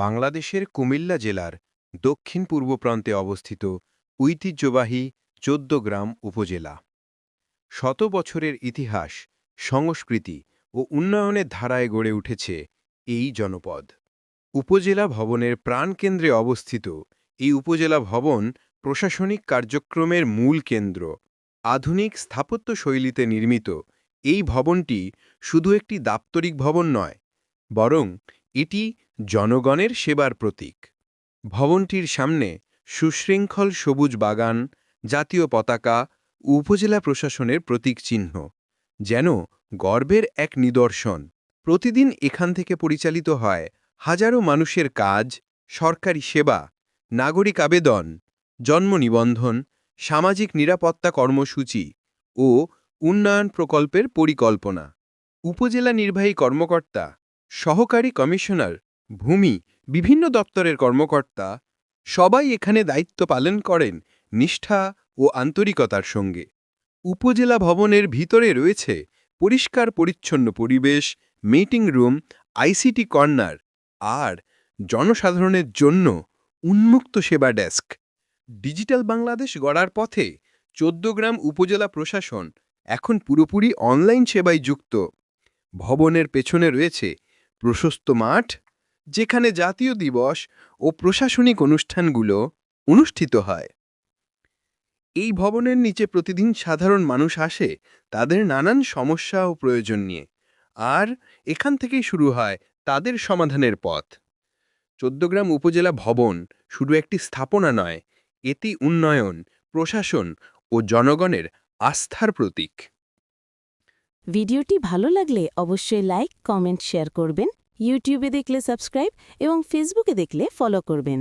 বাংলাদেশের কুমিল্লা জেলার দক্ষিণ পূর্ব প্রান্তে অবস্থিত ঐতিহ্যবাহী চোদ্দগ্রাম উপজেলা। শত বছরের ইতিহাস, সংস্কৃতি ও উন্নয়নের ধারায় গড়ে উঠেছে এই জনপদ। উপজেলা ভবনের প্রাণকেন্দ্রে অবস্থিত এই উপজেলা ভবন প্রশাসনিক কার্যক্রমের মূল কেন্দ্র। আধুনিক স্থাপত্য শৈলীতে নির্মিত এই ভবনটি শুধু একটি দাপ্তরিক ভবন নয়, বরং এটি জনগণের সেবার প্রতীক। ভবনটির সামনে সুশৃঙ্খল সবুজ বাগান, জাতীয় পতাকা, উপজেলা প্রশাসনের প্রতীক চিহ্ন, যেন গর্বের এক নিদর্শন। প্রতিদিন এখান থেকে পরিচালিত হয় হাজারো মানুষের কাজ, সরকারি সেবা, নাগরিক আবেদন, জন্ম নিবন্ধন, সামাজিক নিরাপত্তা কর্মসূচি ও উন্নয়ন প্রকল্পের পরিকল্পনা। উপজেলা নির্বাহী কর্মকর্তা, সহকারী কমিশনার ভূমি, বিভিন্ন দপ্তরের কর্মকর্তা, সবাই এখানে দায়িত্ব পালন করেন নিষ্ঠা ও আন্তরিকতার সঙ্গে। উপজেলা ভবনের ভিতরে রয়েছে পরিষ্কার পরিচ্ছন্ন পরিবেশ, মিটিং রুম, আইসিটি কর্নার আর জনসাধারণের জন্য উন্মুক্ত সেবা ডেস্ক। ডিজিটাল বাংলাদেশ গড়ার পথে চোদ্দগ্রাম উপজেলা প্রশাসন এখন পুরোপুরি অনলাইন সেবায় যুক্ত। ভবনের পেছনে রয়েছে প্রশস্ত মাঠ যেখানে জাতীয় দিবস ও প্রশাসনিক অনুষ্ঠানগুলো অনুষ্ঠিত হয়। এই ভবনের নিচে প্রতিদিন সাধারণ মানুষ আসে তাদের নানান সমস্যা ও প্রয়োজন নিয়ে। আর এখান থেকেই শুরু হয় তাদের সমাধানের পথ। চোদ্দগ্রাম উপজেলা ভবন শুধু একটি স্থাপনা নয়, এটি উন্নয়ন, প্রশাসন ও জনগণের আস্থার প্রতীক। ভিডিওটি ভালো লাগলে অবশ্যই লাইক, কমেন্ট, শেয়ার করবেন। ইউটিউবে দেখলে সাবস্ক্রাইব এবং ফেসবুকে দেখলে ফলো করবেন।